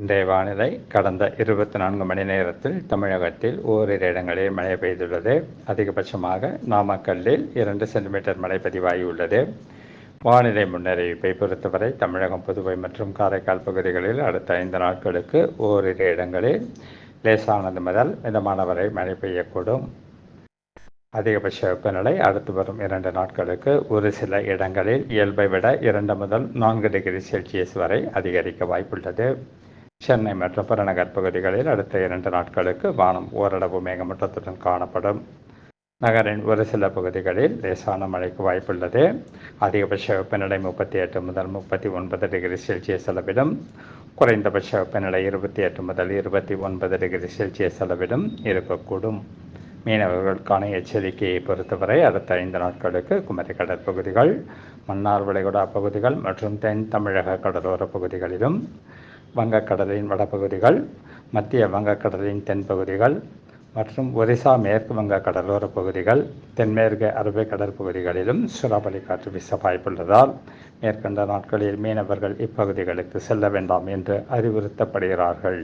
இன்றைய வானிலை கடந்த இருபத்தி நான்கு மணி நேரத்தில் தமிழகத்தில் ஓரிரு இடங்களில் மழை பெய்துள்ளது. அதிகபட்சமாக நாமக்கல்லில் இரண்டு சென்டிமீட்டர் மழை பதிவாகியுள்ளது. வானிலை முன்னறிவிப்பை பொறுத்தவரை தமிழகம் புதுவை மற்றும் காரைக்கால் பகுதிகளில் அடுத்த ஐந்து நாட்களுக்கு ஓரிரு இடங்களில் லேசானது முதல் மிதமான வரை மழை பெய்யக்கூடும். அதிகபட்ச வெப்பநிலை அடுத்து வரும் இரண்டு நாட்களுக்கு ஒரு சில இடங்களில் இயல்பை விட இரண்டு முதல் நான்கு டிகிரி செல்சியஸ் வரை அதிகரிக்க வாய்ப்புள்ளது. சென்னை மற்றும் புறநகர் பகுதிகளில் அடுத்த இரண்டு நாட்களுக்கு வானம் ஓரளவு மேகமூட்டத்துடன் காணப்படும். நகரின் ஒரு சில பகுதிகளில் லேசான மழைக்கு வாய்ப்புள்ளது. அதிகபட்ச வெப்பநிலை முப்பத்தி எட்டு முதல் முப்பத்தி ஒன்பது டிகிரி செல்சியஸ் அளவிலும் குறைந்தபட்ச வெப்பநிலை இருபத்தி எட்டு முதல் இருபத்தி ஒன்பது டிகிரி செல்சியஸ் அளவிலும் இருக்கக்கூடும். மீனவர்களுக்கான எச்சரிக்கையை பொறுத்தவரை அடுத்த ஐந்து நாட்களுக்கு குமரி கடற்பகுதிகள் மன்னார் வளைகுடா பகுதிகள் மற்றும் தென் தமிழக கடலோர பகுதிகளிலும் வங்கக்கடலின் வடபகுதிகள் மத்திய வங்கக்கடலின் தென்பகுதிகள் மற்றும் ஒரிசா மேற்கு வங்க கடலோர பகுதிகள் தென்மேற்கு அரபிக் கடற்பகுதிகளிலும் சூறாவளி காற்று வீச வாய்ப்புள்ளதால் மேற்கண்ட நாட்களில் மீனவர்கள் இப்பகுதிகளுக்கு செல்ல வேண்டாம் என்று அறிவுறுத்தப்படுகிறார்கள்.